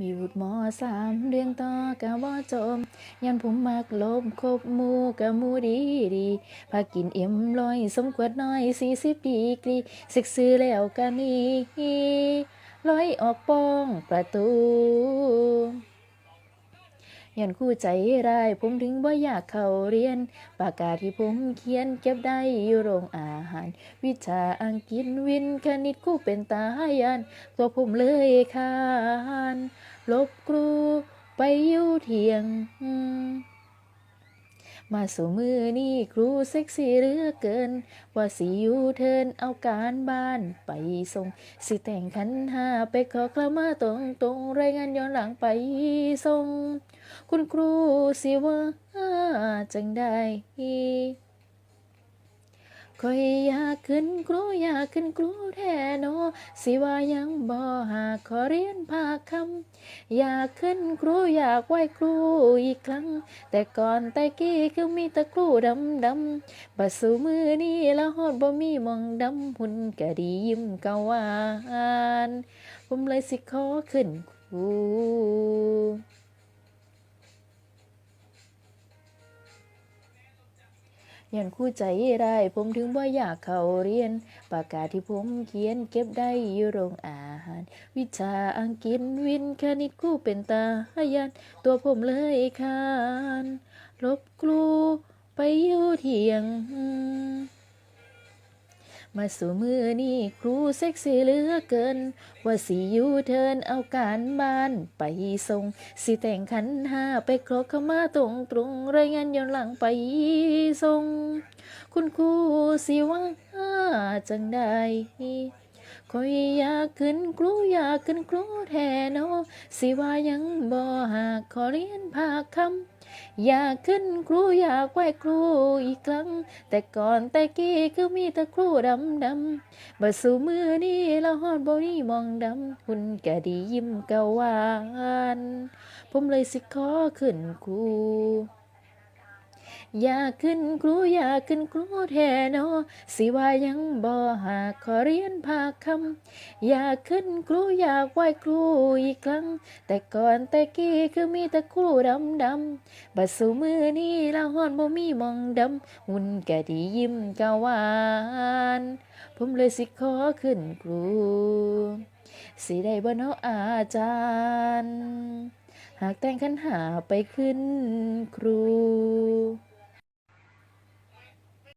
มีวุฒิมอสามเรียงต่อกะบ่จม ยันผมมักลบคบมูกะมูดีดีพากินเอ็มลอย สมขวดน้อยสี่สิบดีกรีศึกซื้อแล้วกะนี้ลอยออกป้องประตู ยันคู่ใจร้ายผมถึงบ่อยากเข้าเรียน ปากกาที่ผมเขียนเก็บได้อยู่โรงอาหาร วิชาอังกฤษวินคณิตคู่เป็นตายันตัวผมเลยคานลบครูไปอยู่เทียง มาสู่มือนี่ครูเซ็กซี่เรือเกิน ว่าสิอยู่เทินเอาการบ้านไปส่ง สิแต่งขันหาไปขอกลมาตรงตรงรายงานย้อนหลังไปส่ง คุณครูสิว่าจังได้ คอยอยากขึ้นครูอยากขึ้นครูแท้โนสิว่ายังบ่หาขอเรียนภาคคำอยากขึ้นครูอยากไหวครูอีกครั้ง แต่ก่อนแต่กี้คือมีตะครูดำดำบัดสู่มือนี้แล้วฮอดบ่มีมองดำหุ่นก็ดียิ้มกะวาน ผมเลยสิขอขึ้นครู ยันคู่ใจได้ ผมถึงว่าอยากเข้าเรียน ปากกาที่ผมเขียนเก็บได้อยู่โรงอาหาร วิชาอังกฤษวินคณิตคู่เป็นตายันตัวผมเลยคานลบครูไปอยู่เที่ยง มาสู่มือนี่ครูเซ็กซี่เหลือเกิน ว่าสิอยู่เทินเอาการบ้านไปส่งสิแต่งขันห้าไปครกเข้ามาตรงตรงรายงานย้อนหลังไปส่งคุณครูสิว่าจังได้ คอยอยากขึ้นครูอยากขึ้นครูแทนเนาะสิว่ายังบ่หากขอเรียนภาคคำอยากขึ้นครูอยากไหว้ครูอีกครั้ง แต่ก่อนแต่กี้คือมีแต่ครูดำดำบัดสู่มือนี่ละฮอดบ่นี่มองดำหุ่นกะดียิ้มกะหวาน ผมเลยสิขอขึ้นครู อยากขึ้นครูอยากขึ้นครูแทนเนาะสิว่ายังบ่หากขอเรียนภาคคำอยากขึ้นครูอยากไหว้ครูอีกครั้ง แต่ก่อนแต่กี้คือมีแต่ครูดำดำบัดสู่มือนี้ละฮอดบ่มีมองดำหุ่นกะดียิ้มกะหวานผมเลยสิขอขึ้นครู สิได้บ่เนาะอาจารย์ หากแต่งขันหาไปขึ้นครู